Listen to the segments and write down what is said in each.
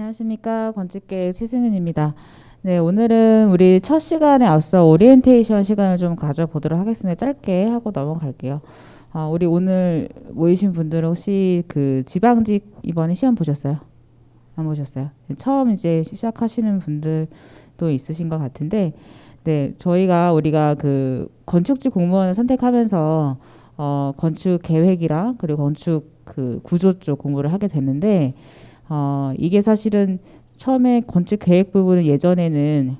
안녕하십니까 건축계획 최승은입니다. 네 오늘은 우리 첫 시간에 앞서 오리엔테이션 시간을 좀 가져보도록 하겠습니다. 짧게 하고 넘어갈게요. 아, 우리 오늘 모이신 분들은 혹시 그 지방직 이번에 시험 보셨어요? 안 보셨어요? 처음 이제 시작하시는 분들도 있으신 것 같은데, 네 저희가 우리가 그 건축직 공무원을 선택하면서 어, 건축 계획이랑 그리고 건축 그 구조 쪽 공부를 하게 됐는데. 어, 이게 사실은 처음에 건축 계획 부분은 예전에는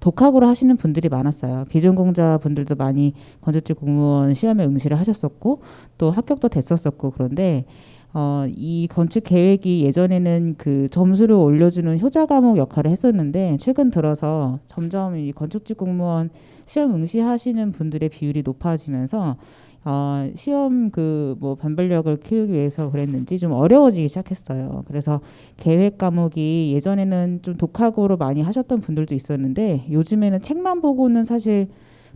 독학으로 하시는 분들이 많았어요. 비전공자 분들도 많이 건축직 공무원 시험에 응시를 하셨었고 또 합격도 됐었었고 그런데 어, 이 건축 계획이 예전에는 그 점수를 올려주는 효자 과목 역할을 했었는데 최근 들어서 점점 이 건축직 공무원 시험 응시하시는 분들의 비율이 높아지면서 어, 시험 그뭐 변별력을 키우기 위해서 그랬는지 좀 어려워지기 시작했어요. 그래서 계획 과목이 예전에는 좀 독학으로 많이 하셨던 분들도 있었는데 요즘에는 책만 보고는 사실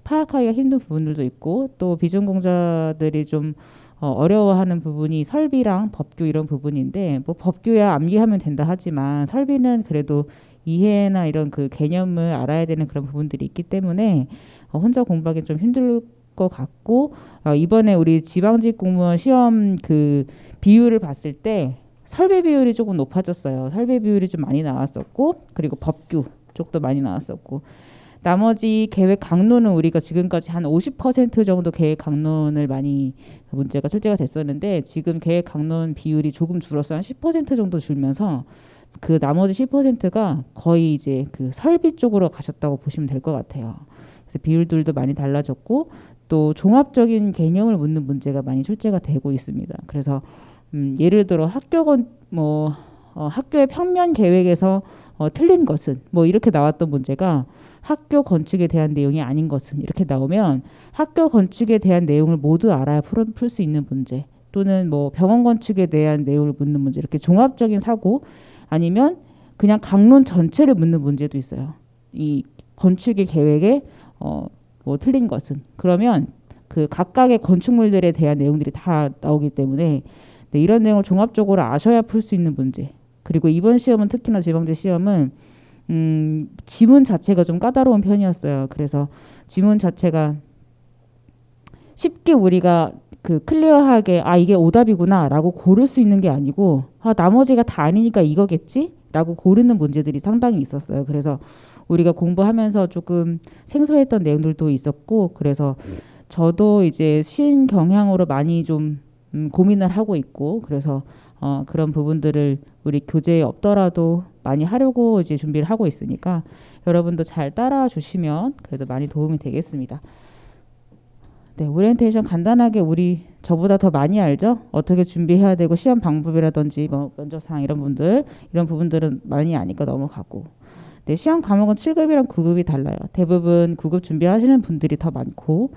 파악하기가 힘든 부분들도 있고 또 비전공자들이 좀 어, 어려워하는 부분이 설비랑 법규 이런 부분인데 뭐 법규야 암기하면 된다 하지만 설비는 그래도 이해나 이런 그 개념을 알아야 되는 그런 부분들이 있기 때문에 어, 혼자 공부하기 좀 힘들 것 같고 어, 이번에 우리 지방직 공무원 시험 그 비율을 봤을 때 설비 비율이 조금 높아졌어요. 설비 비율이 좀 많이 나왔었고 그리고 법규 쪽도 많이 나왔었고 나머지 계획 강론은 우리가 지금까지 한 50% 정도 계획 강론을 많이 문제가 출제가 됐었는데 지금 계획 강론 비율이 조금 줄어서 한 10% 정도 줄면서 그 나머지 10%가 거의 이제 그 설비 쪽으로 가셨다고 보시면 될 것 같아요. 그래서 비율들도 많이 달라졌고 또 종합적인 개념을 묻는 문제가 많이 출제가 되고 있습니다. 그래서 음, 예를 들어 학교건 뭐 어, 학교의 평면 계획에서 어, 틀린 것은 뭐 이렇게 나왔던 문제가 학교 건축에 대한 내용이 아닌 것은 이렇게 나오면 학교 건축에 대한 내용을 모두 알아야 풀 수 있는 문제 또는 뭐 병원 건축에 대한 내용을 묻는 문제 이렇게 종합적인 사고 아니면 그냥 강론 전체를 묻는 문제도 있어요. 이 건축의 계획에 어, 뭐 틀린 것은 그러면 그 각각의 건축물들에 대한 내용들이 다 나오기 때문에 네, 이런 내용을 종합적으로 아셔야 풀 수 있는 문제. 그리고 이번 시험은 특히나 지방제 시험은 음, 지문 자체가 좀 까다로운 편이었어요. 그래서 지문 자체가 쉽게 우리가 그 클리어하게 아 이게 오답이구나라고 고를 수 있는 게 아니고 아 나머지가 다 아니니까 이거겠지라고 고르는 문제들이 상당히 있었어요. 그래서 우리가 공부하면서 조금 생소했던 내용들도 있었고 그래서 저도 이제 신 경향으로 많이 좀 음, 고민을 하고 있고 그래서 어, 그런 부분들을 우리 교재에 없더라도 많이 하려고 이제 준비를 하고 있으니까 여러분도 잘 따라와 주시면 그래도 많이 도움이 되겠습니다. 네, 오리엔테이션 간단하게 우리 저보다 더 많이 알죠? 어떻게 준비해야 되고 시험 방법이라든지 뭐 면접 상황 이런 분들 이런 부분들은 많이 아니까 넘어가고 네, 시험 과목은 7급이랑 9급이 달라요. 대부분 9급 준비하시는 분들이 더 많고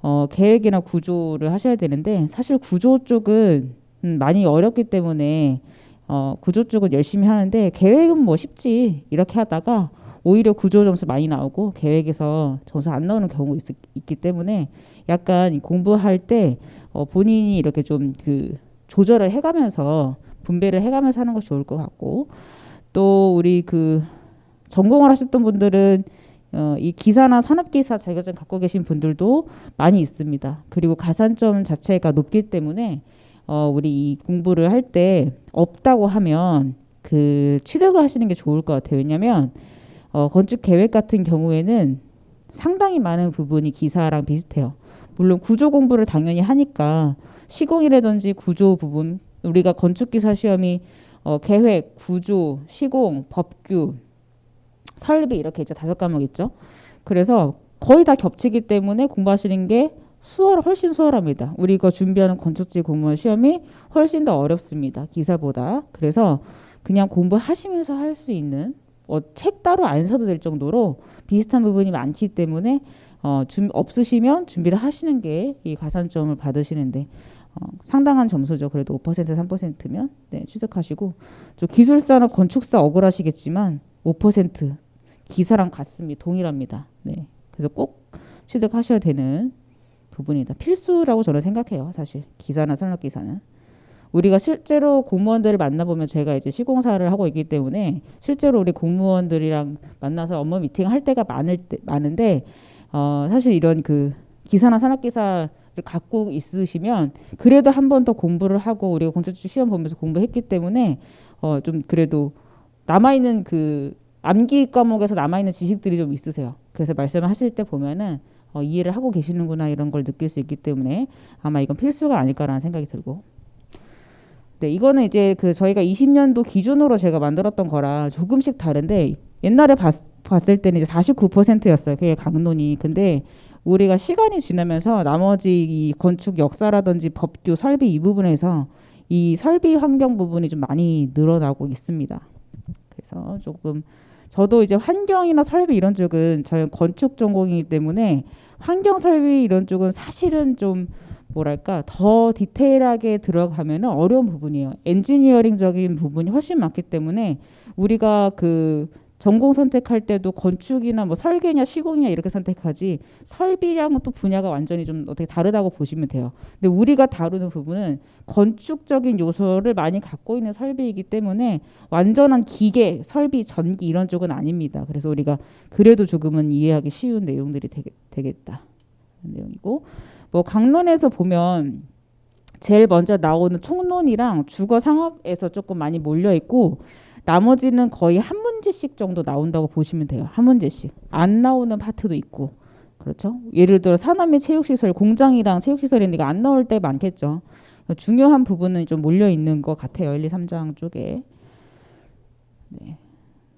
어, 계획이나 구조를 하셔야 되는데 사실 구조 쪽은 음, 많이 어렵기 때문에 어, 구조 쪽은 열심히 하는데 계획은 뭐 쉽지 이렇게 하다가 오히려 구조 점수 많이 나오고 계획에서 점수 안 나오는 경우 있, 있기 때문에 약간 공부할 때 어, 본인이 이렇게 좀 그 조절을 해가면서 분배를 해가면서 하는 것이 좋을 것 같고 또 우리 그 전공을 하셨던 분들은 어, 이 기사나 산업기사 자격증 갖고 계신 분들도 많이 있습니다. 그리고 가산점 자체가 높기 때문에 어, 우리 이 공부를 할 때 없다고 하면 그 취득을 하시는 게 좋을 것 같아요. 왜냐하면 어, 건축 계획 같은 경우에는 상당히 많은 부분이 기사랑 비슷해요. 물론 구조 공부를 당연히 하니까 시공이라든지 구조 부분 우리가 건축 기사 시험이 어, 계획, 구조, 시공, 법규 설비 이렇게 있죠. 다섯 과목 있죠. 그래서 거의 다 겹치기 때문에 공부하시는 게 수월 훨씬 수월합니다. 우리가 준비하는 건축지 공무원 시험이 훨씬 더 어렵습니다. 기사보다. 그래서 그냥 공부하시면서 할 수 있는 어, 책 따로 안 사도 될 정도로 비슷한 부분이 많기 때문에 어, 준, 없으시면 준비를 하시는 게 이 가산점을 받으시는데 어, 상당한 점수죠. 그래도 5% 3%면 네, 취득하시고 기술사나 건축사 억울하시겠지만 5% 기사랑 같습니다. 동일합니다. 네. 그래서 꼭 취득하셔야 되는 부분이다. 필수라고 저는 생각해요. 사실 기사나 산업 기사는 우리가 실제로 공무원들을 만나보면 제가 이제 시공사를 하고 있기 때문에 실제로 우리 공무원들이랑 만나서 업무 미팅 할 때가 많을 때, 많은데 어, 사실 이런 그 기사나 산업 기사를 갖고 있으시면 그래도 한 번 더 공부를 하고 우리가 공채출 시험 보면서 공부했기 때문에 어, 좀 그래도 남아 있는 그 암기 과목에서 남아있는 지식들이 좀 있으세요. 그래서 말씀을 하실 때 보면은 어, 이해를 하고 계시는구나 이런 걸 느낄 수 있기 때문에 아마 이건 필수가 아닐까라는 생각이 들고 네, 이거는 이제 그 저희가 20년도 기준으로 제가 만들었던 거라 조금씩 다른데 옛날에 봤, 봤을 때는 이제 49%였어요. 그게 강론이. 근데 우리가 시간이 지나면서 나머지 이 건축 역사라든지 법규, 설비 이 부분에서 이 설비 환경 부분이 좀 많이 늘어나고 있습니다. 그래서 조금 저도 이제 환경이나 설비 이런 쪽은 저는 건축 전공이기 때문에 환경 설비 이런 쪽은 사실은 좀 뭐랄까 더 디테일하게 들어가면 어려운 부분이에요. 엔지니어링적인 부분이 훨씬 많기 때문에 우리가 그 전공 선택할 때도 건축이나 뭐 설계냐 시공이냐 이렇게 선택하지 설비랑은 또 분야가 완전히 좀 어떻게 다르다고 보시면 돼요. 근데 우리가 다루는 부분은 건축적인 요소를 많이 갖고 있는 설비이기 때문에 완전한 기계, 설비, 전기 이런 쪽은 아닙니다. 그래서 우리가 그래도 조금은 이해하기 쉬운 내용들이 되겠, 되겠다. 내용이고 뭐 강론에서 보면 제일 먼저 나오는 총론이랑 주거 상업에서 조금 많이 몰려 있고 나머지는 거의 한 문제씩 정도 나온다고 보시면 돼요. 한 문제씩. 안 나오는 파트도 있고. 그렇죠? 예를 들어 산업 및 체육시설, 공장이랑 체육시설인데 안 나올 때 많겠죠. 중요한 부분은 좀 몰려 있는 것 같아요. 1, 2, 3장 쪽에. 네.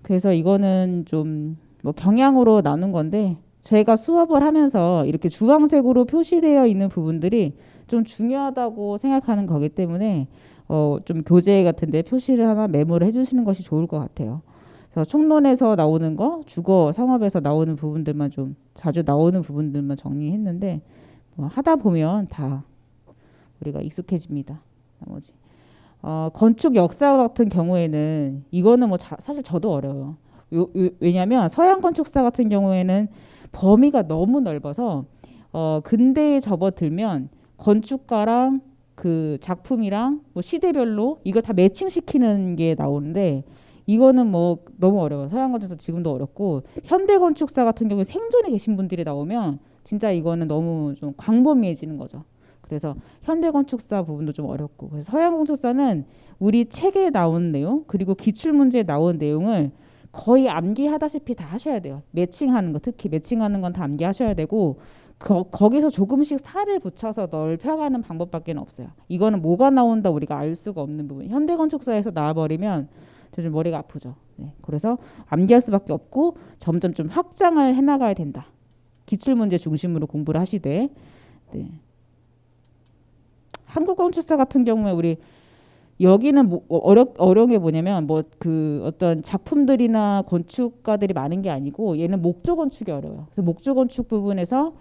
그래서 이거는 좀 뭐 경향으로 나눈 건데 제가 수업을 하면서 이렇게 주황색으로 표시되어 있는 부분들이 좀 중요하다고 생각하는 거기 때문에 어, 좀 교재 같은데 표시를 하나 메모를 해주시는 것이 좋을 것 같아요. 그래서 총론에서 나오는 거, 주거 상업에서 나오는 부분들만 좀 자주 나오는 부분들만 정리했는데 뭐 하다 보면 다 우리가 익숙해집니다. 나머지 어, 건축 역사 같은 경우에는 이거는 뭐 자, 사실 저도 어려워요. 왜냐하면 서양 건축사 같은 경우에는 범위가 너무 넓어서 어, 근대에 접어들면 건축가랑 그 작품이랑 뭐 시대별로 이거 다 매칭시키는 게 나오는데 이거는 뭐 너무 어려워요. 서양 건축사 지금도 어렵고 현대 건축사 같은 경우에 생존에 계신 분들이 나오면 진짜 이거는 너무 좀 광범위해지는 거죠. 그래서 현대 건축사 부분도 좀 어렵고 그래서 서양 건축사는 우리 책에 나온 내용 그리고 기출 문제에 나온 내용을 거의 암기하다시피 다 하셔야 돼요. 매칭하는 거 특히 매칭하는 건 다 암기하셔야 되고 거, 거기서 조금씩 살을 붙여서 넓혀가는 방법밖에 없어요. 이거는 뭐가 나온다 우리가 알 수가 없는 부분. 현대 건축사에서 나와버리면 좀 머리가 아프죠. 네, 그래서 암기할 수밖에 없고 점점 좀 확장을 해나가야 된다. 기출 문제 중심으로 공부를 하시되 네. 한국 건축사 같은 경우에 우리 여기는 뭐 어려 어려운 게 뭐냐면 뭐 그 어떤 작품들이나 건축가들이 많은 게 아니고 얘는 목조 건축이 어려워요. 그래서 목조 건축 부분에서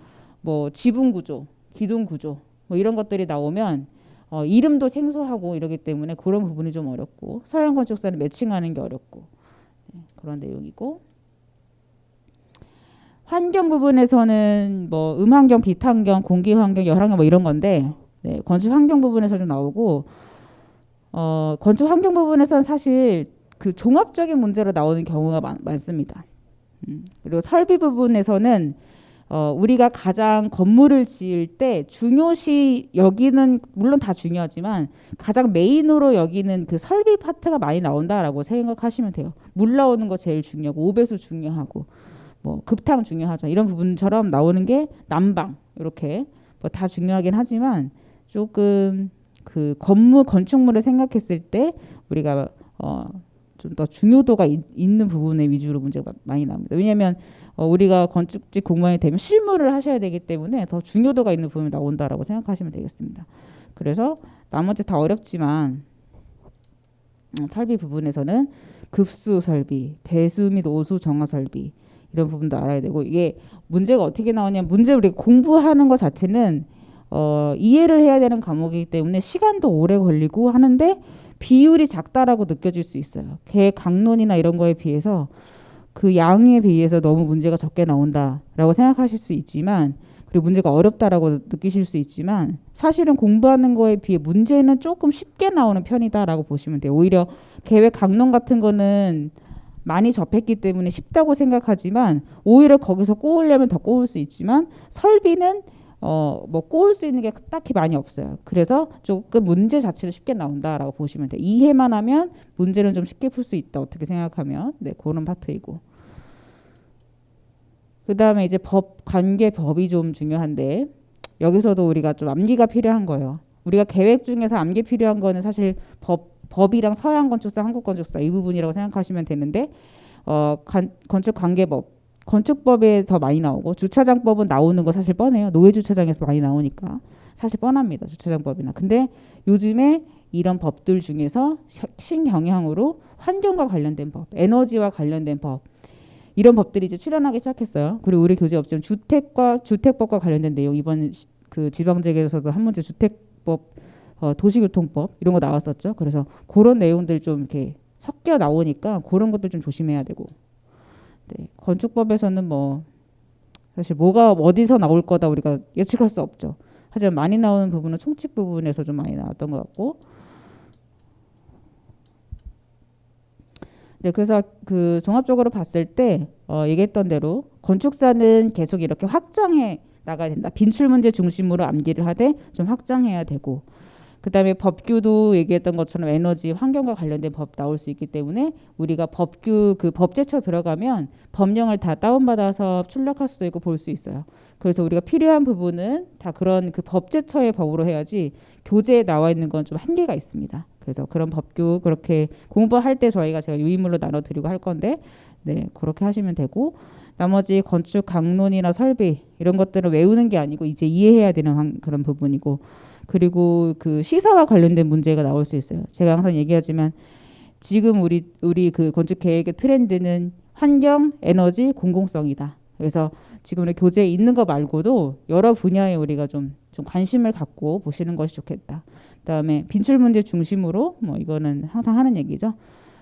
뭐 지붕 구조, 기둥 구조 뭐 이런 것들이 나오면 어, 이름도 생소하고 이러기 때문에 그런 부분이 좀 어렵고 서양 건축사는 매칭하는 게 어렵고 네, 그런 내용이고 환경 부분에서는 뭐 음환경, 빛환경, 공기환경, 열환경 뭐 이런 건데 네, 건축 환경 부분에서 좀 나오고 어, 건축 환경 부분에서는 사실 그 종합적인 문제로 나오는 경우가 많, 많습니다. 음, 그리고 설비 부분에서는 어, 우리가 가장 건물을 지을 때 중요시 여기는 물론 다 중요하지만 가장 메인으로 여기는 그 설비 파트가 많이 나온다라고 생각하시면 돼요. 물 나오는 거 제일 중요하고 오배수 중요하고 뭐 급탕 중요하죠. 이런 부분처럼 나오는 게 난방 이렇게 뭐 다 중요하긴 하지만 조금 그 건물 건축물을 생각했을 때 우리가 어, 좀 더 중요도가 있, 는 부분에 위주로 문제가 많이 나옵니다. 왜냐하면 어, 우리가 건축직 공무원이 되면 실무를 하셔야 되기 때문에 더 중요도가 있는 부분이 나온다라고 생각하시면 되겠습니다. 그래서 나머지 다 어렵지만 음, 설비 부분에서는 급수 설비, 배수 및 오수 정화 설비 이런 부분도 알아야 되고 이게 문제가 어떻게 나오냐 문제 우리가 공부하는 것 자체는 어, 이해를 해야 되는 과목이기 때문에 시간도 오래 걸리고 하는데 비율이 작다라고 느껴질 수 있어요. 개 강론이나 이런 거에 비해서 그 양에 비해서 너무 문제가 적게 나온다라고 생각하실 수 있지만 그리고 문제가 어렵다라고 느끼실 수 있지만 사실은 공부하는 거에 비해 문제는 조금 쉽게 나오는 편이다라고 보시면 돼요. 오히려 계획 강론 같은 거는 많이 접했기 때문에 쉽다고 생각하지만 오히려 거기서 꼬으려면 더 꼬을 수 있지만 설비는 어 뭐 꼬을 수 있는 게 딱히 많이 없어요. 그래서 조금 문제 자체를 쉽게 나온다라고 보시면 돼요. 이해만 하면 문제는 좀 쉽게 풀 수 있다. 어떻게 생각하면 네 그런 파트이고. 그 다음에 이제 법 관계 법이 좀 중요한데 여기서도 우리가 좀 암기가 필요한 거예요. 우리가 계획 중에서 암기 필요한 거는 사실 법 법이랑 서양 건축사, 한국 건축사 이 부분이라고 생각하시면 되는데 어 관, 건축 관계법 건축법에 더 많이 나오고 주차장법은 나오는 거 사실 뻔해요. 노예 주차장에서 많이 나오니까 사실 뻔합니다. 주차장법이나. 근데 요즘에 이런 법들 중에서 신경향으로 환경과 관련된 법, 에너지와 관련된 법 이런 법들이 이제 출현하기 시작했어요. 그리고 우리 교재 없지만 주택과 주택법과 관련된 내용 이번 시- 그 지방재계에서도 한 문제 주택법, 어, 도시교통법 이런 거 나왔었죠. 그래서 그런 내용들 좀 이렇게 섞여 나오니까 그런 것들 좀 조심해야 되고. 네, 건축법에서는 뭐 사실 뭐가 어디서 나올 거다 우리가 예측할 수 없죠. 하지만 많이 나오는 부분은 총칙 부분에서 좀 많이 나왔던 것 같고. 네, 그래서 그 종합적으로 봤을 때 어, 얘기했던 대로 건축사는 계속 이렇게 확장해 나가야 된다. 빈출 문제 중심으로 암기를 하되 좀 확장해야 되고. 그다음에 법규도 얘기했던 것처럼 에너지 환경과 관련된 법 나올 수 있기 때문에 우리가 법규 그 법제처 들어가면 법령을 다 다운받아서 출력할 수도 있고 볼 수 있어요. 그래서 우리가 필요한 부분은 다 그런 그 법제처의 법으로 해야지 교재에 나와 있는 건 좀 한계가 있습니다. 그래서 그런 법규 그렇게 공부할 때 저희가 제가 유인물로 나눠 드리고 할 건데 네 그렇게 하시면 되고 나머지 건축 강론이나 설비 이런 것들을 외우는 게 아니고 이제 이해해야 되는 환- 그런 부분이고 그리고 그 시사와 관련된 문제가 나올 수 있어요. 제가 항상 얘기하지만 지금 우리 우리 그 건축 계획의 트렌드는 환경, 에너지, 공공성이다. 그래서 지금 우리 교재에 있는 거 말고도 여러 분야에 우리가 좀, 좀 관심을 갖고 보시는 것이 좋겠다. 그다음에 빈출 문제 중심으로 뭐 이거는 항상 하는 얘기죠.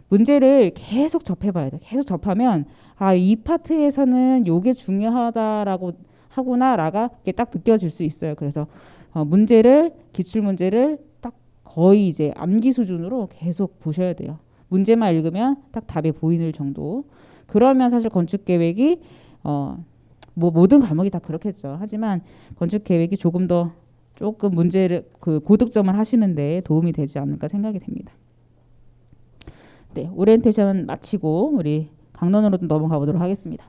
문제를 계속 접해봐야 돼. 계속 접하면 아 이 파트에서는 요게 중요하다라고 하구나라가 이게 딱 느껴질 수 있어요. 그래서 어, 문제를 기출 문제를 딱 거의 이제 암기 수준으로 계속 보셔야 돼요. 문제만 읽으면 딱 답이 보이는 정도. 그러면 사실 건축 계획이 어, 뭐 모든 과목이 다 그렇겠죠. 하지만 건축 계획이 조금 더 조금 문제를 그 고득점을 하시는데 도움이 되지 않을까 생각이 됩니다. 네, 오리엔테이션 마치고 우리 강론으로 좀 넘어가 보도록 하겠습니다.